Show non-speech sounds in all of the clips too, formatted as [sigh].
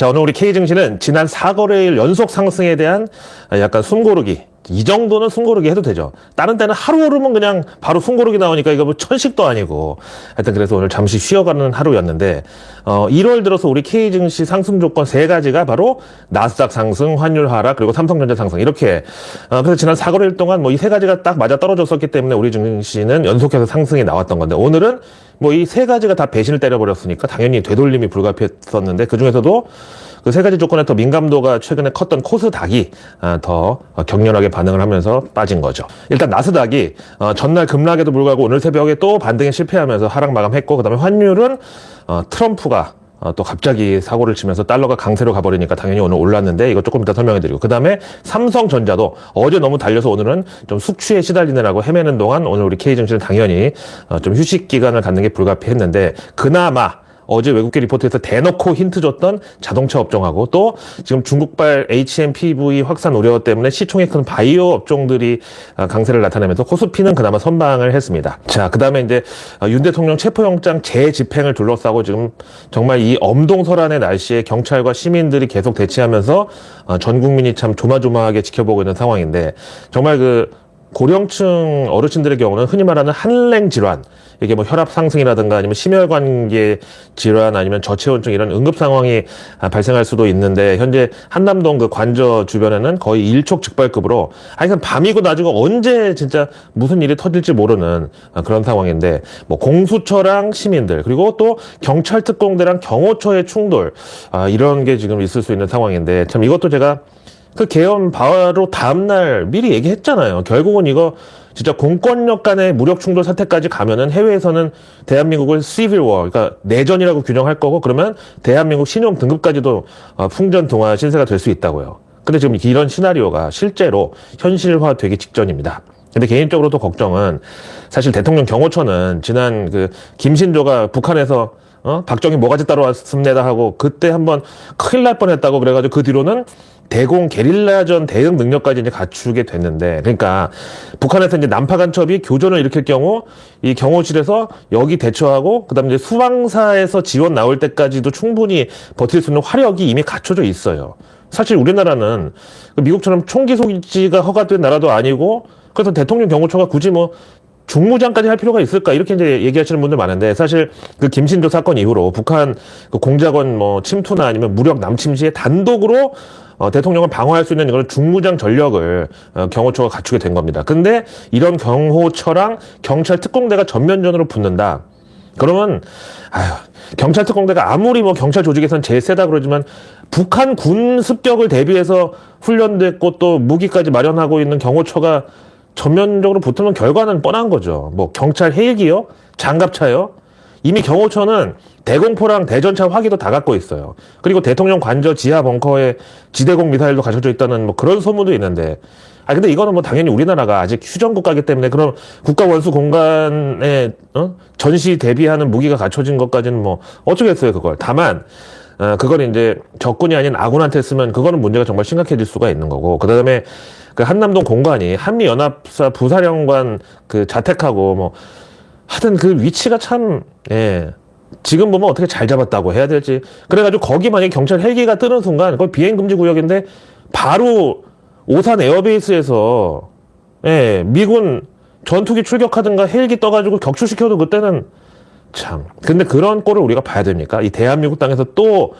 자, 오늘 우리 K 증시는 지난 4거래일 연속 상승에 대한 약간 숨고르기. 이 정도는 숨고르기 해도 되죠. 다른 때는 하루 오르면 그냥 바로 숨고르기 나오니까 이거 뭐 천식도 아니고. 하여튼 그래서 오늘 잠시 쉬어가는 하루였는데, 어, 1월 들어서 우리 K 증시 상승 조건 세 가지가 바로 나스닥 상승, 환율 하락, 그리고 삼성전자 상승. 이렇게. 어, 그래서 지난 4거래일 동안 뭐 이 세 가지가 딱 맞아 떨어졌었기 때문에 우리 증시는 연속해서 상승이 나왔던 건데, 오늘은 뭐 이 세 가지가 다 배신을 때려버렸으니까 당연히 되돌림이 불가피했었는데, 그 중에서도 그 세 가지 조건에 더 민감도가 최근에 컸던 코스닥이 아, 더 격렬하게 반응을 하면서 빠진 거죠. 일단 나스닥이 어, 전날 급락에도 불구하고 오늘 새벽에 또 반등에 실패하면서 하락 마감했고 그다음에 환율은 어, 트럼프가 어, 또 갑자기 사고를 치면서 달러가 강세로 가버리니까 당연히 오늘 올랐는데 이거 조금 이따 설명해드리고 그 다음에 삼성전자도 어제 너무 달려서 오늘은 좀 숙취에 시달리느라고 헤매는 동안 오늘 우리 K증시는 당연히 어, 좀 휴식 기간을 갖는 게 불가피했는데 그나마 어제 외국계 리포트에서 대놓고 힌트 줬던 자동차 업종하고 또 지금 중국발 HMPV 확산 우려 때문에 시총이 큰 바이오 업종들이 아, 강세를 나타내면서 코스피는 그나마 선방을 했습니다. 자, 그 다음에 이제 어, 윤 대통령 체포영장 재집행을 둘러싸고 지금 정말 이 엄동설안의 날씨에 경찰과 시민들이 계속 대치하면서 어, 전 국민이 참 조마조마하게 지켜보고 있는 상황인데 정말 그 고령층 어르신들의 경우는 흔히 말하는 한랭 질환, 이게 뭐 혈압 상승이라든가 아니면 심혈관계 질환 아니면 저체온증 이런 응급 상황이 아, 발생할 수도 있는데 현재 한남동 그 관저 주변에는 거의 일촉즉발급으로 그냥 밤이고 낮이고 언제 진짜 무슨 일이 터질지 모르는 아, 그런 상황인데 뭐 공수처랑 시민들 그리고 또 경찰 특공대랑 경호처의 충돌 아, 이런 게 지금 있을 수 있는 상황인데 참 이것도 제가 그 개헌 바로 다음날 미리 얘기했잖아요. 결국은 이거 진짜 공권력 간의 무력 충돌 사태까지 가면은 해외에서는 대한민국을 시빌 워, 그러니까 내전이라고 규정할 거고 그러면 대한민국 신용 등급까지도 어, 풍전등화 신세가 될 수 있다고요. 근데 지금 이런 시나리오가 실제로 현실화 되기 직전입니다. 근데 개인적으로 또 걱정은 사실 대통령 경호처는 지난 그 김신조가 북한에서 어? 박정희 뭐가지 따로 왔습니다 하고 그때 한번 큰일 날 뻔했다고 그래가지고 그 뒤로는 대공 게릴라전 대응 능력까지 이제 갖추게 됐는데 그러니까 북한에서 이제 난파 간첩이 교전을 일으킬 경우 이 경호실에서 여기 대처하고 그다음에 이제 수방사에서 지원 나올 때까지도 충분히 버틸 수 있는 화력이 이미 갖춰져 있어요. 사실 우리나라는 그 미국처럼 총기 소지가 허가된 나라도 아니고 그래서 대통령 경호처가 굳이 뭐 중무장까지 할 필요가 있을까 이렇게 이제 얘기하시는 분들 많은데 사실 그 김신조 사건 이후로 북한 그 공작원 뭐 침투나 아니면 무력 남침 시에 단독으로 어, 대통령을 방어할 수 있는 이런 중무장 전력을 어, 경호처가 갖추게 된 겁니다. 근데 이런 경호처랑 경찰 특공대가 전면전으로 붙는다. 그러면 아휴 경찰 특공대가 아무리 뭐 경찰 조직에선 제일 세다 그러지만 북한 군 습격을 대비해서 훈련됐고 또 무기까지 마련하고 있는 경호처가 전면적으로 붙으면 결과는 뻔한 거죠. 뭐 경찰 헬기요, 장갑차요. 이미 경호처는 대공포랑 대전차 화기도 다 갖고 있어요. 그리고 대통령 관저 지하 벙커에 지대공 미사일도 갖춰져 있다는 뭐 그런 소문도 있는데. 아 근데 이거는 뭐 당연히 우리나라가 아직 휴전 국가기 때문에 그런 국가 원수 공간에 어? 전시 대비하는 무기가 갖춰진 것까지는 뭐 어쩌겠어요 그걸. 다만 어, 그걸 이제 적군이 아닌 아군한테 쓰면 그거는 문제가 정말 심각해질 수가 있는 거고. 그 다음에 그 한남동 공관이 한미 연합사 부사령관 그 자택하고 뭐 하여튼 그 위치가 참, 예. 지금 보면 어떻게 잘 잡았다고 해야 될지. 그래가지고 거기 만약에 경찰 헬기가 뜨는 순간, 거기 비행금지 구역인데, 바로 오산 에어베이스에서, 예, 미군 전투기 출격하든가 헬기 떠가지고 격추시켜도 그때는 참. 근데 그런 꼴을 우리가 봐야 됩니까? 이 대한민국 땅에서 또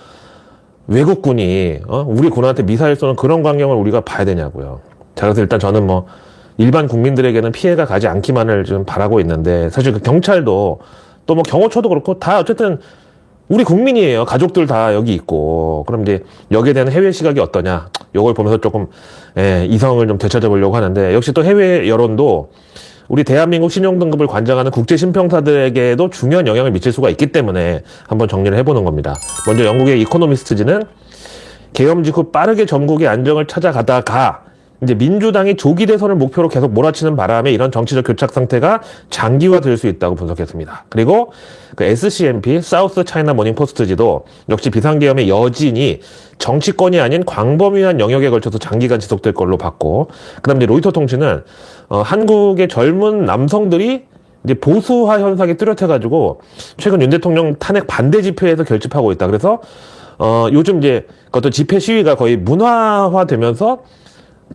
외국군이, 어? 우리 군한테 미사일 쏘는 그런 광경을 우리가 봐야 되냐고요. 자, 그래서 일단 저는 뭐, 일반 국민들에게는 피해가 가지 않기만을 좀 바라고 있는데 사실 그 경찰도 또 뭐 경호처도 그렇고 다 어쨌든 우리 국민이에요. 가족들 다 여기 있고 그럼 이제 여기에 대한 해외 시각이 어떠냐 요걸 보면서 조금 예, 이성을 좀 되찾아보려고 하는데 역시 또 해외 여론도 우리 대한민국 신용등급을 관장하는 국제 신평사들에게도 중요한 영향을 미칠 수가 있기 때문에 한번 정리를 해보는 겁니다. 먼저 영국의 이코노미스트지는 계엄 직후 빠르게 전국의 안정을 찾아가다가 이제 민주당이 조기 대선을 목표로 계속 몰아치는 바람에 이런 정치적 교착 상태가 장기화될 수 있다고 분석했습니다. 그리고 그 SCMP 사우스 차이나 모닝 포스트지도 역시 비상계엄의 여진이 정치권이 아닌 광범위한 영역에 걸쳐서 장기간 지속될 걸로 봤고, 그다음 이제 로이터 통신은 어, 한국의 젊은 남성들이 이제 보수화 현상이 뚜렷해가지고 최근 윤 대통령 탄핵 반대 집회에서 결집하고 있다. 그래서 어, 요즘 이제 어떤 집회 시위가 거의 문화화되면서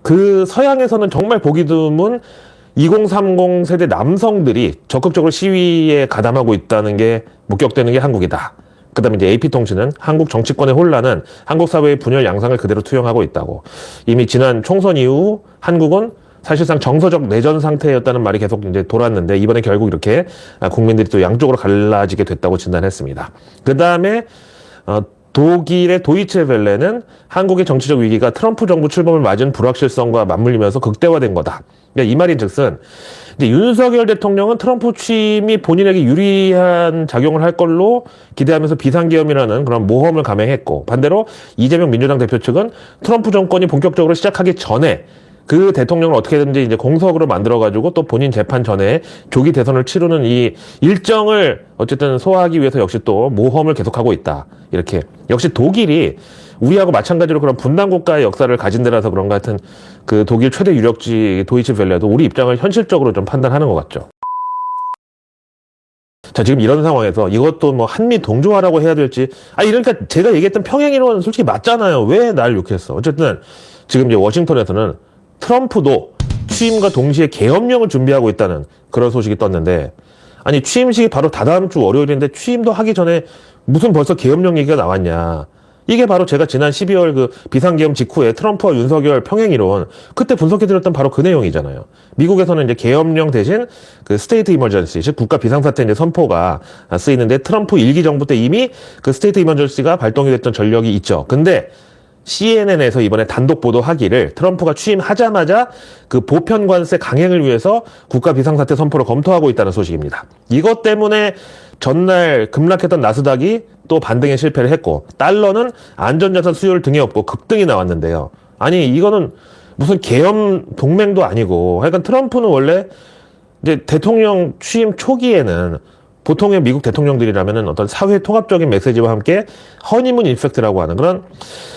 그 서양에서는 정말 보기 드문 2030 세대 남성들이 적극적으로 시위에 가담하고 있다는 게 목격되는 게 한국이다. 그 다음에 이제 AP통신은 한국 정치권의 혼란은 한국 사회의 분열 양상을 그대로 투영하고 있다고. 이미 지난 총선 이후 한국은 사실상 정서적 내전 상태였다는 말이 계속 이제 돌았는데 이번에 결국 이렇게 국민들이 또 양쪽으로 갈라지게 됐다고 진단했습니다. 그 다음에 어, 독일의 도이체벨레는 한국의 정치적 위기가 트럼프 정부 출범을 맞은 불확실성과 맞물리면서 극대화된 거다. 그러니까 이 말인 즉슨 이제 윤석열 대통령은 트럼프 취임이 본인에게 유리한 작용을 할 걸로 기대하면서 비상계엄이라는 그런 모험을 감행했고 반대로 이재명 민주당 대표 측은 트럼프 정권이 본격적으로 시작하기 전에 그 대통령을 어떻게든지 이제 공석으로 만들어가지고 또 본인 재판 전에 조기 대선을 치르는 이 일정을 어쨌든 소화하기 위해서 역시 또 모험을 계속하고 있다. 이렇게. 역시 독일이 우리하고 마찬가지로 그런 분단 국가의 역사를 가진 데라서 그런 것 같은 그 독일 최대 유력지 도이치벨레도 우리 입장을 현실적으로 좀 판단하는 것 같죠. 자, 지금 이런 상황에서 이것도 뭐 한미 동조화라고 해야 될지. 아, 이러니까 제가 얘기했던 평행이론 솔직히 맞잖아요. 왜 날 욕했어? 어쨌든 지금 이제 워싱턴에서는 트럼프도 취임과 동시에 계엄령을 준비하고 있다는 그런 소식이 떴는데 아니 취임식이 바로 다다음 주 월요일인데 취임도 하기 전에 무슨 벌써 계엄령 얘기가 나왔냐. 이게 바로 제가 지난 12월 그 비상계엄 직후에 트럼프와 윤석열 평행이론 그때 분석해드렸던 바로 그 내용이잖아요. 미국에서는 이제 계엄령 대신 그 스테이트 이머전시, 즉 국가 비상사태 이제 선포가 쓰이는데 트럼프 일기 정부 때 이미 그 스테이트 이머전시가 발동이 됐던 전력이 있죠. 근데 CNN에서 이번에 단독 보도하기를 트럼프가 취임하자마자 그 보편 관세 강행을 위해서 국가 비상사태 선포를 검토하고 있다는 소식입니다. 이것 때문에 전날 급락했던 나스닥이 또 반등에 실패를 했고 달러는 안전자산 수요를 등에 업고 급등이 나왔는데요. 아니 이거는 무슨 계엄 동맹도 아니고 하여간 트럼프는 원래 이제 대통령 취임 초기에는 보통의 미국 대통령들이라면은 어떤 사회 통합적인 메시지와 함께 허니문 인펙트라고 하는 그런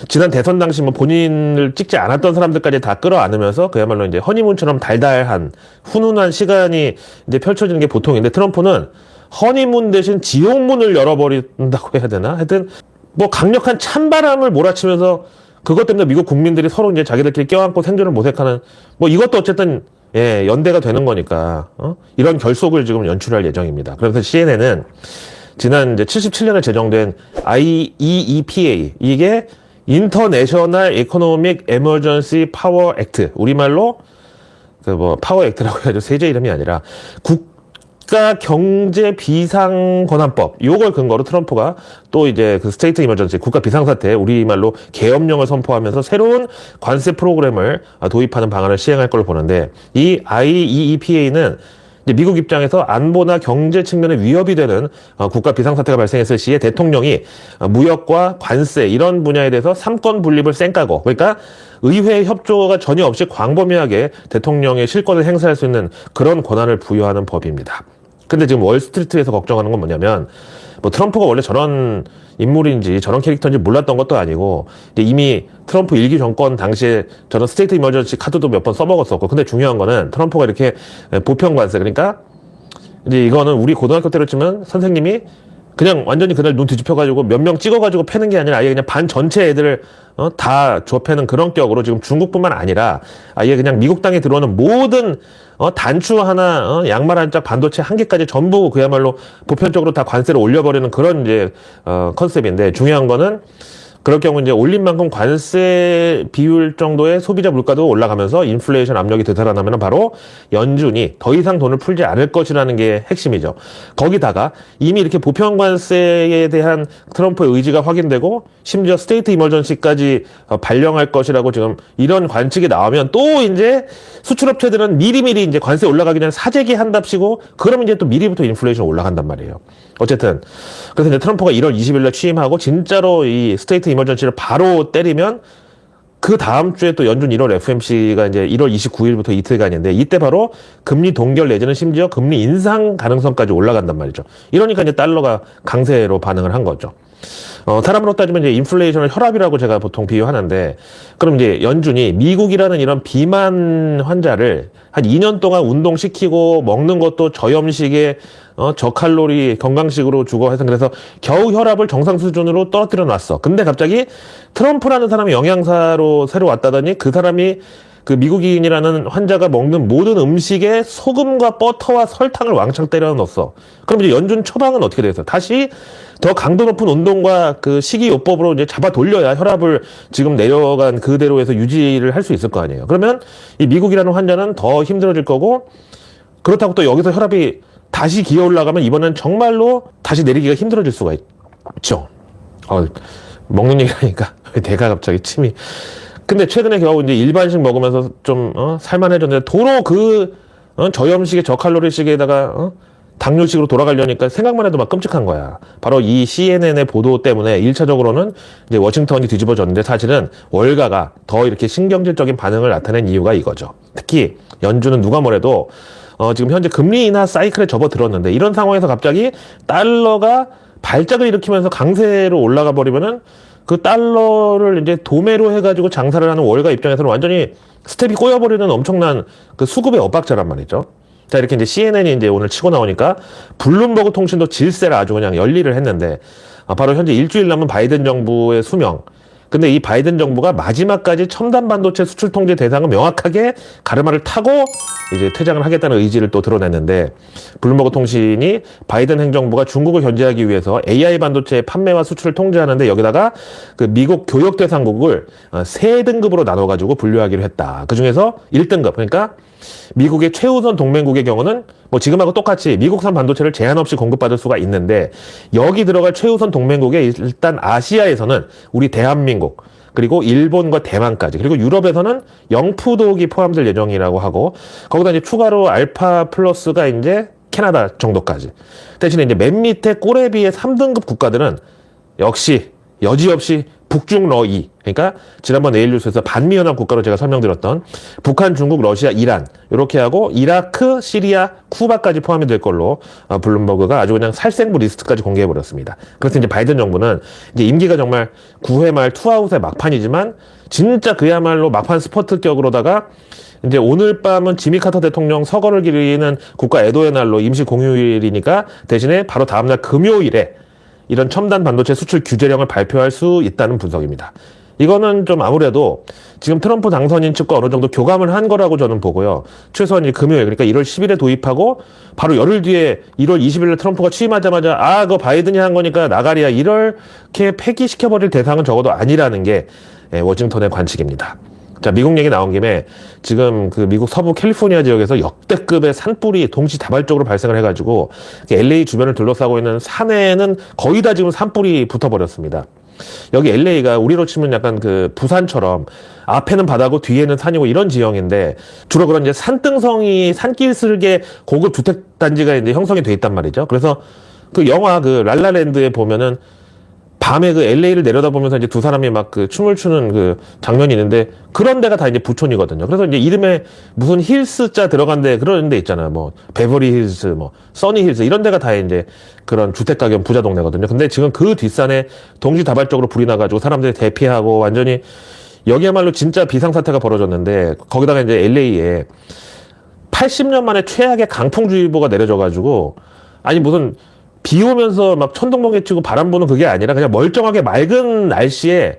지난 대선 당시 뭐 본인을 찍지 않았던 사람들까지 다 끌어안으면서 그야말로 이제 허니문처럼 달달한 훈훈한 시간이 이제 펼쳐지는 게 보통인데 트럼프는 허니문 대신 지옥문을 열어버린다고 해야 되나? 하여튼 뭐 강력한 찬바람을 몰아치면서 그것 때문에 미국 국민들이 서로 이제 자기들끼리 껴안고 생존을 모색하는 뭐 이것도 어쨌든 예, 연대가 되는 거니까, 어? 이런 결속을 지금 연출할 예정입니다. 그래서 CNN은 지난 이제 77년에 제정된 IEEPA, 이게 인터내셔널 에코노믹 에머전시 파워 액트, 우리말로 그 뭐 파워 액트라고 해야죠. 세제 이름이 아니라 국 가 경제 비상 권한법 요걸 근거로 트럼프가 또 이제 그 스테이트 이머전시 국가 비상사태 우리말로 계엄령을 선포하면서 새로운 관세 프로그램을 도입하는 방안을 시행할 걸로 보는데 이 IEEPA는 미국 입장에서 안보나 경제 측면에 위협이 되는 어, 국가 비상사태가 발생했을 시에 대통령이 어, 무역과 관세 이런 분야에 대해서 삼권 분립을 쌩까고 그러니까 의회 협조가 전혀 없이 광범위하게 대통령의 실권을 행사할 수 있는 그런 권한을 부여하는 법입니다. 근데 지금 월스트리트에서 걱정하는 건 뭐냐면 뭐 트럼프가 원래 저런 인물인지 저런 캐릭터인지 몰랐던 것도 아니고 이미 트럼프 일기 정권 당시에 저런 스테이트 이머전시 카드도 몇 번 써먹었었고 근데 중요한 거는 트럼프가 이렇게 보편 관세 그러니까 이제 이거는 우리 고등학교 때로 치면 선생님이 그냥 완전히 그날 눈 뒤집혀가지고 몇 명 찍어가지고 패는 게 아니라 아예 그냥 반 전체 애들을 어, 다 좁혀는 그런 격으로 지금 중국뿐만 아니라 아예 그냥 미국 땅에 들어오는 모든 어, 단추 하나, 어, 양말 한 짝, 반도체 한 개까지 전부 그야말로 보편적으로 다 관세를 올려버리는 그런 이제 어, 컨셉인데 중요한 거는 그럴 경우 이제 올린 만큼 관세 비율 정도의 소비자 물가도 올라가면서 인플레이션 압력이 되살아나면 바로 연준이 더 이상 돈을 풀지 않을 것이라는 게 핵심이죠. 거기다가 이미 이렇게 보편 관세에 대한 트럼프의 의지가 확인되고 심지어 스테이트 이머전시까지 어, 발령할 것이라고 지금 이런 관측이 나오면 또 이제 수출업체들은 미리미리 이제 관세 올라가기 전에 사재기 한답시고 그러면 이제 또 미리부터 인플레이션 올라간단 말이에요. 어쨌든 그래서 이제 트럼프가 1월 20일 날 취임하고 진짜로 이 스테이트 이머전시를 바로 때리면 그 다음 주에 또 연준 1월 FMC가 이제 1월 29일부터 이틀간인데 이때 바로 금리 동결 내지는 심지어 금리 인상 가능성까지 올라간단 말이죠. 이러니까 이제 달러가 강세로 반응을 한 거죠. 어, 사람으로 따지면 이제 인플레이션을 혈압이라고 제가 보통 비유하는데, 그럼 이제 연준이 미국이라는 이런 비만 환자를 한 2년 동안 운동시키고 먹는 것도 저염식에 어, 저칼로리 건강식으로 주고 해서 그래서 겨우 혈압을 정상 수준으로 떨어뜨려 놨어. 근데 갑자기 트럼프라는 사람이 영양사로 새로 왔다더니 그 사람이 그 미국인이라는 환자가 먹는 모든 음식에 소금과 버터와 설탕을 왕창 때려 넣었어. 그럼 이제 연준 처방은 어떻게 돼서 다시 더 강도 높은 운동과 그 식이요법으로 이제 잡아 돌려야 혈압을 지금 내려간 그대로에서 유지를 할 수 있을 거 아니에요. 그러면 이 미국이라는 환자는 더 힘들어질 거고 그렇다고 또 여기서 혈압이 다시 기어 올라가면 이번엔 정말로 다시 내리기가 힘들어질 수가 있죠. 어, 먹는 얘기하니까 [laughs] 내가 갑자기 침이. 근데 최근에 겨우 이제 일반식 먹으면서 좀 어, 살만해졌는데 도로 그 어, 저염식에 저칼로리식에다가 어, 당뇨식으로 돌아가려니까 생각만 해도 막 끔찍한 거야. 바로 이 CNN의 보도 때문에 일차적으로는 이제 워싱턴이 뒤집어졌는데 사실은 월가가 더 이렇게 신경질적인 반응을 나타낸 이유가 이거죠. 특히 연준은 누가 뭐래도 어, 지금 현재 금리 인하 사이클에 접어들었는데 이런 상황에서 갑자기 달러가 발작을 일으키면서 강세로 올라가 버리면은 그 달러를 이제 도매로 해가지고 장사를 하는 월가 입장에서는 완전히 스텝이 꼬여버리는 엄청난 그 수급의 엇박자란 말이죠. 자, 이렇게 이제 CNN이 이제 오늘 치고 나오니까 블룸버그 통신도 질세를 아주 그냥 열리를 했는데 아, 바로 현재 일주일 남은 바이든 정부의 수명. 근데 이 바이든 정부가 마지막까지 첨단 반도체 수출 통제 대상을 명확하게 가르마를 타고 이제 퇴장을 하겠다는 의지를 또 드러냈는데 블룸버그 통신이 바이든 행정부가 중국을 견제하기 위해서 AI 반도체 판매와 수출을 통제하는데 여기다가 그 미국 교역 대상국을 어, 세 등급으로 나눠 가지고 분류하기로 했다. 그 중에서 1등급 그러니까 미국의 최우선 동맹국의 경우는 뭐 지금하고 똑같이 미국산 반도체를 제한 없이 공급받을 수가 있는데 여기 들어갈 최우선 동맹국에 일단 아시아에서는 우리 대한민국 그리고 일본과 대만까지 그리고 유럽에서는 영푸독이 포함될 예정이라고 하고 거기다 이제 추가로 알파 플러스가 이제 캐나다 정도까지. 대신에 이제 맨 밑에 꼬레비의 3등급 국가들은 역시 여지없이 북중 러이 그러니까 지난번 내일 뉴스에서 반미연합 국가로 제가 설명드렸던 북한, 중국, 러시아, 이란 이렇게 하고 이라크, 시리아, 쿠바까지 포함이 될 걸로 어, 블룸버그가 아주 그냥 살생부 리스트까지 공개해 버렸습니다. 그래서 이제 바이든 정부는 이제 임기가 정말 9회 말 투아웃의 막판이지만 진짜 그야말로 막판 스포트격으로다가 이제 오늘 밤은 지미 카터 대통령 서거를 기리는 국가 애도의 날로 임시 공휴일이니까 대신에 바로 다음날 금요일에 이런 첨단 반도체 수출 규제령을 발표할 수 있다는 분석입니다. 이거는 좀 아무래도 지금 트럼프 당선인 측과 어느 정도 교감을 한 거라고 저는 보고요. 최소한 이 금요일, 그러니까 1월 10일에 도입하고 바로 열흘 뒤에 1월 20일에 트럼프가 취임하자마자 아, 그거 바이든이 한 거니까 나가리야. 이렇게 폐기시켜버릴 대상은 적어도 아니라는 게 예, 워싱턴의 관측입니다. 자, 미국 얘기 나온 김에 지금 그 미국 서부 캘리포니아 지역에서 역대급의 산불이 동시 다발적으로 발생을 해가지고 LA 주변을 둘러싸고 있는 산에는 거의 다 지금 산불이 붙어버렸습니다. 여기 LA가 우리로 치면 약간 그 부산처럼 앞에는 바다고 뒤에는 산이고 이런 지형인데 주로 그런 이제 산등성이 산길 쓸개 고급 주택 단지가 이제 형성이 돼 있단 말이죠. 그래서 그 영화 그 랄라랜드에 보면은 밤에 그 LA를 내려다보면서 이제 두 사람이 막 그 춤을 추는 그 장면이 있는데 그런 데가 다 이제 부촌이거든요. 그래서 이제 이름에 무슨 힐스자 들어간 데 그런 데 있잖아요. 뭐 베버리 힐스, 뭐 써니 힐스 이런 데가 다 이제 그런 주택 가격 부자 동네거든요. 근데 지금 그 뒷산에 동시다발적으로 불이 나가지고 사람들이 대피하고 완전히 여기야말로 진짜 비상사태가 벌어졌는데 거기다가 이제 LA에 80년 만에 최악의 강풍주의보가 내려져가지고 아니 무슨 비 오면서 막 천둥번개 치고 바람 부는 그게 아니라 그냥 멀쩡하게 맑은 날씨에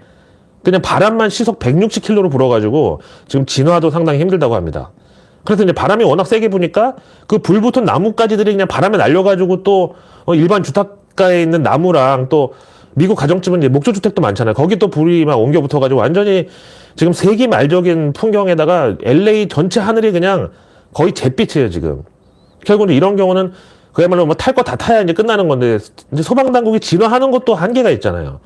그냥 바람만 시속 160km로 불어가지고 지금 진화도 상당히 힘들다고 합니다. 그래서 이제 바람이 워낙 세게 부니까 그 불 붙은 나뭇가지들이 그냥 바람에 날려가지고 또 어, 일반 주택가에 있는 나무랑 또 미국 가정집은 이제 목조주택도 많잖아요. 거기 또 불이 막 옮겨 붙어가지고 완전히 지금 세기 말적인 풍경에다가 LA 전체 하늘이 그냥 거의 잿빛이에요, 지금. 결국은 이런 경우는 그야말로 뭐 탈 거 다 타야 이제 끝나는 건데 이제 소방 당국이 진화하는 것도 한계가 있잖아요.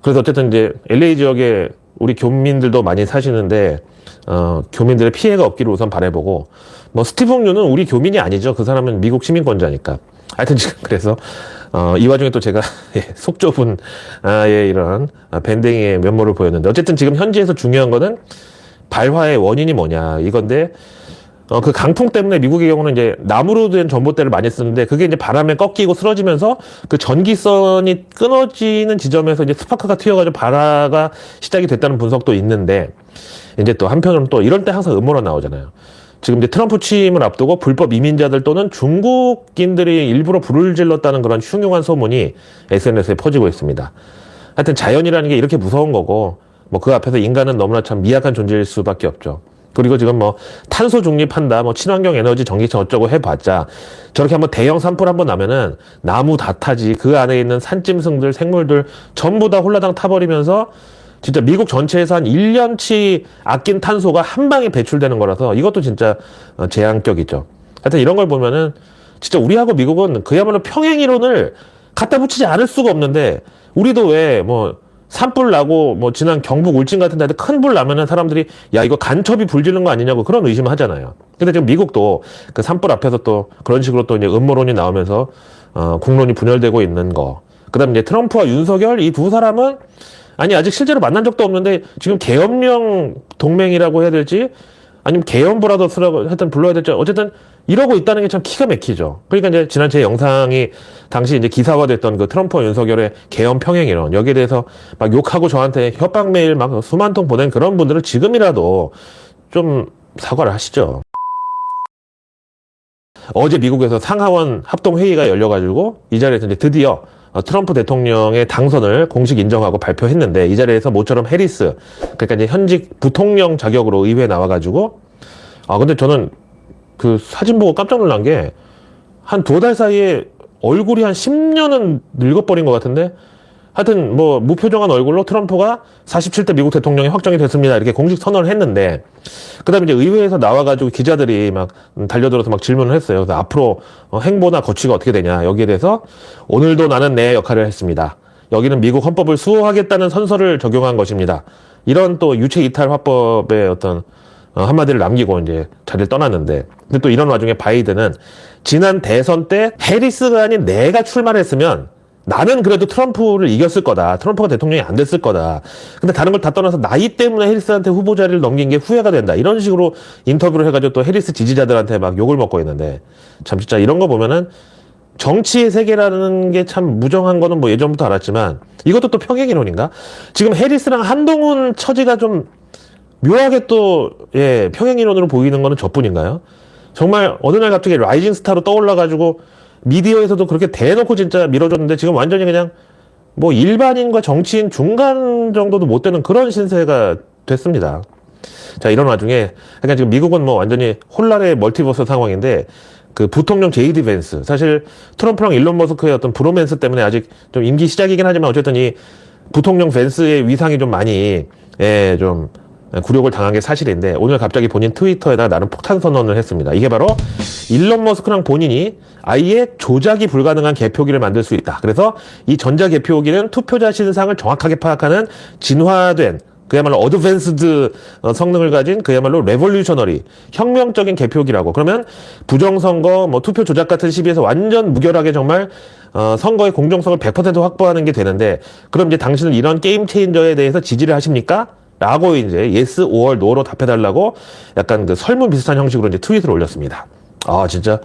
그래서 어쨌든 이제 LA 지역에 우리 교민들도 많이 사시는데 어, 교민들의 피해가 없기를 우선 바라보고 뭐 스티븐 유는 우리 교민이 아니죠. 그 사람은 미국 시민권자니까. 하여튼 지금 [laughs] 그래서 어, 이 와중에 또 제가 [laughs] 예, 속 좁은 아, 예, 이런 아, 밴댕이의 면모를 보였는데 어쨌든 지금 현지에서 중요한 거는 발화의 원인이 뭐냐 이건데 어, 그 강풍 때문에 미국의 경우는 이제 나무로 된 전봇대를 많이 쓰는데 그게 이제 바람에 꺾이고 쓰러지면서 그 전기선이 끊어지는 지점에서 이제 스파크가 튀어가지고 발화가 시작이 됐다는 분석도 있는데 이제 또 한편으로는 또 이럴 때 항상 음모론 나오잖아요. 지금 이제 트럼프 취임을 앞두고 불법 이민자들 또는 중국인들이 일부러 불을 질렀다는 그런 흉흉한 소문이 SNS에 퍼지고 있습니다. 하여튼 자연이라는 게 이렇게 무서운 거고 뭐 그 앞에서 인간은 너무나 참 미약한 존재일 수밖에 없죠. 그리고 지금 뭐 탄소 중립한다, 뭐 친환경 에너지 전기차 어쩌고 해봤자 저렇게 한번 대형 산불 한번 나면은 나무 다 타지 그 안에 있는 산짐승들, 생물들 전부 다 홀라당 타버리면서 진짜 미국 전체에서 한 1년치 아낀 탄소가 한 방에 배출되는 거라서 이것도 진짜 어, 재앙격이죠. 하여튼 이런 걸 보면은 진짜 우리하고 미국은 그야말로 평행 이론을 갖다 붙이지 않을 수가 없는데 우리도 왜뭐 산불 나고 뭐 지난 경북 울진 같은 데도 큰 불 나면은 사람들이 야 이거 간첩이 불 지른 거 아니냐고 그런 의심을 하잖아요. 근데 지금 미국도 그 산불 앞에서 또 그런 식으로 또 이제 음모론이 나오면서 어 국론이 분열되고 있는 거. 그다음 이제 트럼프와 윤석열 이 두 사람은 아니 아직 실제로 만난 적도 없는데 지금 계엄령 동맹이라고 해야 될지 아니면 계엄 브라더스라고 하여튼 불러야 될지 어쨌든 이러고 있다는 게참 기가 막히죠. 그러니까 이제 지난 제 영상이 당시 이제 기사화됐던 그 트럼프와 윤석열의 계엄 평행 이론 여기에 대해서 막 욕하고 저한테 협박 메일 막 수만 통 보낸 그런 분들은 지금이라도 좀 사과를 하시죠. 어제 미국에서 상하원 합동 회의가 열려가지고 이 자리에서 이제 드디어 어, 트럼프 대통령의 당선을 공식 인정하고 발표했는데 이 자리에서 모처럼 해리스 그러니까 이제 현직 부통령 자격으로 의회에 나와가지고 아 근데 저는 그 사진 보고 깜짝 놀란 게 한 두 달 사이에 얼굴이 한 10년은 늙어버린 것 같은데 하여튼 뭐 무표정한 얼굴로 트럼프가 47대 미국 대통령이 확정이 됐습니다 이렇게 공식 선언을 했는데 그다음에 이제 의회에서 나와 가지고 기자들이 막 달려들어서 막 질문을 했어요. 그래서 앞으로 어, 행보나 거취가 어떻게 되냐 여기에 대해서 오늘도 나는 내 역할을 했습니다. 여기는 미국 헌법을 수호하겠다는 선서를 적용한 것입니다. 이런 또 유체 이탈 화법의 어떤 어, 한마디를 남기고 이제 자리를 떠났는데 근데 또 이런 와중에 바이든은 지난 대선 때 해리스가 아닌 내가 출마했으면 나는 그래도 트럼프를 이겼을 거다. 트럼프가 대통령이 안 됐을 거다. 근데 다른 걸 다 떠나서 나이 때문에 해리스한테 후보 자리를 넘긴 게 후회가 된다. 이런 식으로 인터뷰를 해가지고 또 해리스 지지자들한테 막 욕을 먹고 있는데 참 진짜 이런 거 보면은 정치의 세계라는 게 참 무정한 거는 뭐 예전부터 알았지만 이것도 또 평행이론인가? 지금 해리스랑 한동훈 처지가 좀 묘하게 또, 예, 평행이론으로 보이는 거는 저뿐인가요? 정말 어느 날 갑자기 라이징 스타로 떠올라가지고 미디어에서도 그렇게 대놓고 진짜 밀어줬는데 지금 완전히 그냥 뭐 일반인과 정치인 중간 정도도 못 되는 그런 신세가 됐습니다. 자, 이런 와중에, 그러니까 지금 미국은 뭐 완전히 혼란의 멀티버스 상황인데, 그 부통령 제이디 벤스. 사실 트럼프랑 일론 머스크의 어떤 브로맨스 때문에 아직 좀 임기 시작이긴 하지만 어쨌든 이 부통령 벤스의 위상이 좀 많이, 예, 좀 굴욕을 당한 게 사실인데, 오늘 갑자기 본인 트위터에다 나는 폭탄 선언을 했습니다. 이게 바로 일론 머스크랑 본인이 아예 조작이 불가능한 개표기를 만들 수 있다. 그래서 이 전자 개표기는 투표자 신상을 정확하게 파악하는 진화된 그야말로 어드밴스드 어, 성능을 가진 그야말로 레볼루셔너리 혁명적인 개표기라고 그러면 부정선거 뭐 투표 조작 같은 시비에서 완전 무결하게 정말 어, 선거의 공정성을 100% 확보하는 게 되는데 그럼 이제 당신은 이런 게임 체인저에 대해서 지지를 하십니까? 라고 이제 yes or no로 답해달라고 약간 그 설문 비슷한 형식으로 이제 트윗을 올렸습니다. 아 진짜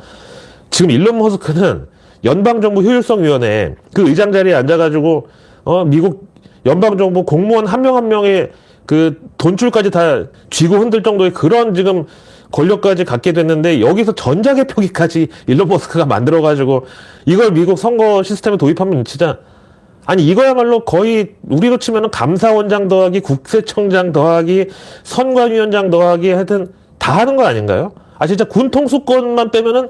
지금 일론 머스크는 연방정부 효율성위원회 그 의장 자리에 앉아가지고 어 미국 연방정부 공무원 한 명한 명의 그 돈줄까지 다 쥐고 흔들 정도의 그런 지금 권력까지 갖게 됐는데 여기서 전자개표기까지 일론 머스크가 만들어가지고 이걸 미국 선거 시스템에 도입하면 진짜 아니 이거야말로 거의 우리로 치면은 감사원장 더하기 국세청장 더하기 선관위원장 더하기 하여튼 다 하는 거 아닌가요? 아 진짜 군 통수권만 빼면은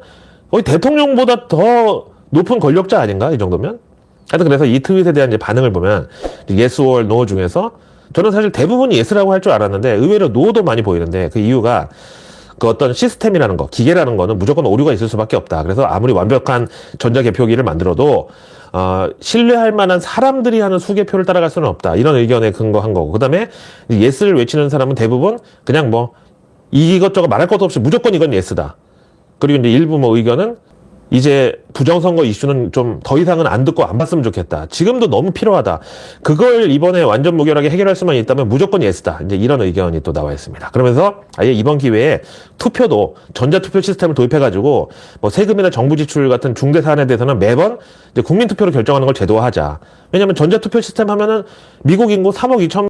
거의 대통령보다 더 높은 권력자 아닌가 이 정도면? 하여튼 그래서 이 트윗에 대한 이제 반응을 보면 yes or no 중에서 저는 사실 대부분이 yes라고 할 줄 알았는데 의외로 no도 많이 보이는데 그 이유가 그 어떤 시스템이라는 거, 기계라는 거는 무조건 오류가 있을 수밖에 없다. 그래서 아무리 완벽한 전자 개표기를 만들어도 어, 신뢰할 만한 사람들이 하는 수개표를 따라갈 수는 없다. 이런 의견에 근거한 거고. 그 다음에 예스를 외치는 사람은 대부분 그냥 뭐 이것저것 말할 것도 없이 무조건 이건 예스다. 그리고 이제 일부 뭐 의견은 이제 부정선거 이슈는 좀 더 이상은 안 듣고 안 봤으면 좋겠다. 지금도 너무 필요하다. 그걸 이번에 완전 무결하게 해결할 수만 있다면 무조건 예스다. 이제 이런 의견이 또 나와 있습니다. 그러면서 아예 이번 기회에 투표도 전자투표 시스템을 도입해가지고 뭐 세금이나 정부 지출 같은 중대 사안에 대해서는 매번 국민투표로 결정하는 걸 제도화하자. 왜냐하면 전자투표 시스템 하면은 미국 인구 3억 2천